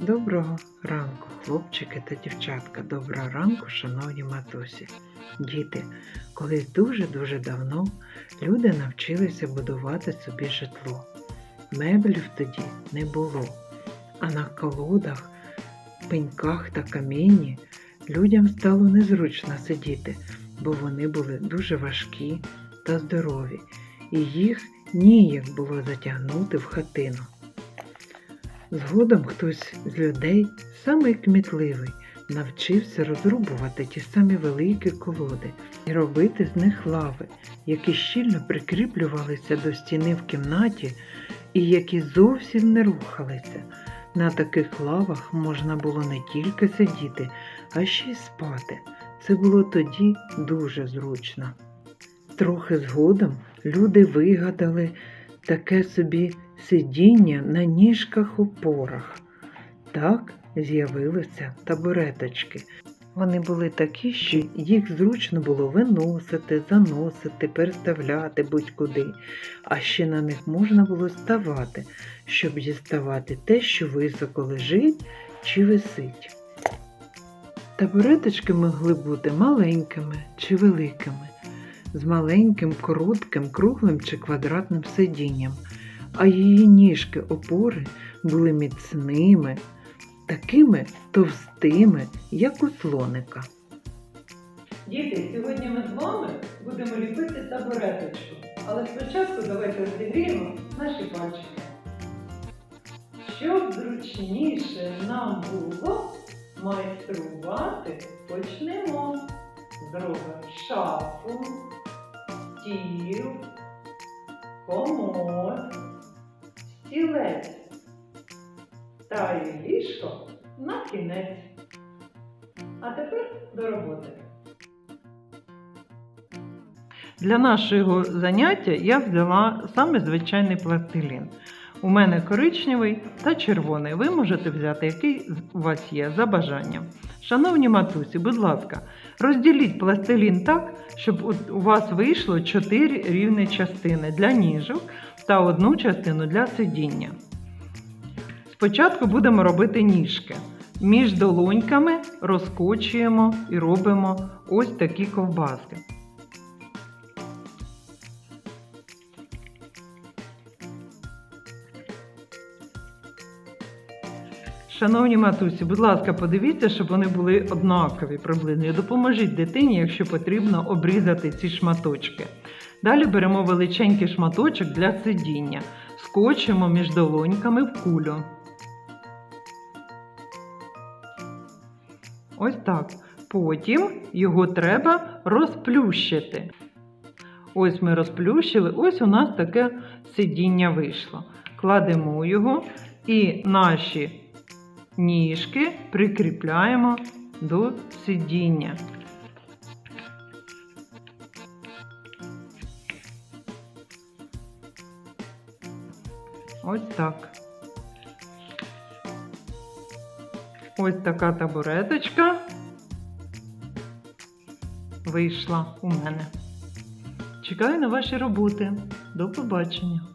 Доброго ранку, хлопчики та дівчатка. Доброго ранку, шановні матусі. Діти, колись дуже-дуже давно люди навчилися будувати собі житло. Меблів тоді не було, а на колодах, пеньках та камінні людям стало незручно сидіти, бо вони були дуже важкі та здорові, і їх ніяк було затягнути в хатину. Згодом хтось з людей, самий кмітливий, навчився розрубувати ті самі великі колоди і робити з них лави, які щільно прикріплювалися до стіни в кімнаті і які зовсім не рухалися. На таких лавах можна було не тільки сидіти, а ще й спати. Це було тоді дуже зручно. Трохи згодом люди вигадали таке собі сидіння на ніжках опорах. Так з'явилися табуреточки. Вони були такі, що їх зручно було виносити, заносити, переставляти будь-куди, а ще на них можна було ставати, щоб діставати те, що високо лежить чи висить. Табуреточки могли бути маленькими чи великими, з маленьким, коротким, круглим чи квадратним сидінням а її ніжки опори були міцними, такими товстими, як у слоника. Діти, сьогодні ми з вами будемо ліпити табуреточку. Але спочатку давайте розігріємо наші пальчики. Щоб зручніше нам було майструвати, почнемо. Зробимо шафу, стіл, комод, стілець та ліжко на кінець. А тепер до роботи. Для нашого заняття я взяла саме звичайний пластилін. У мене коричневий та червоний. Ви можете взяти, який у вас є за бажанням. Шановні матусі, будь ласка, розділіть пластилін так, щоб у вас вийшло 4 рівні частини для ніжок та одну частину для сидіння. Спочатку будемо робити ніжки. Між долоньками розкочуємо і робимо ось такі ковбаски. Шановні матусі, будь ласка, подивіться, щоб вони були однакові приблизно. І Допоможіть дитині, якщо потрібно, обрізати ці шматочки. Далі беремо величенький шматочок для сидіння, скочимо між долоньками в кулю. Ось так. Потім його треба розплющити. Ось ми розплющили, ось у нас таке сидіння вийшло. Кладемо його і наші ніжки прикріпляємо до сидіння. Ось так. Ось така табуреточка вийшла у мене. Чекаю на ваші роботи. До побачення!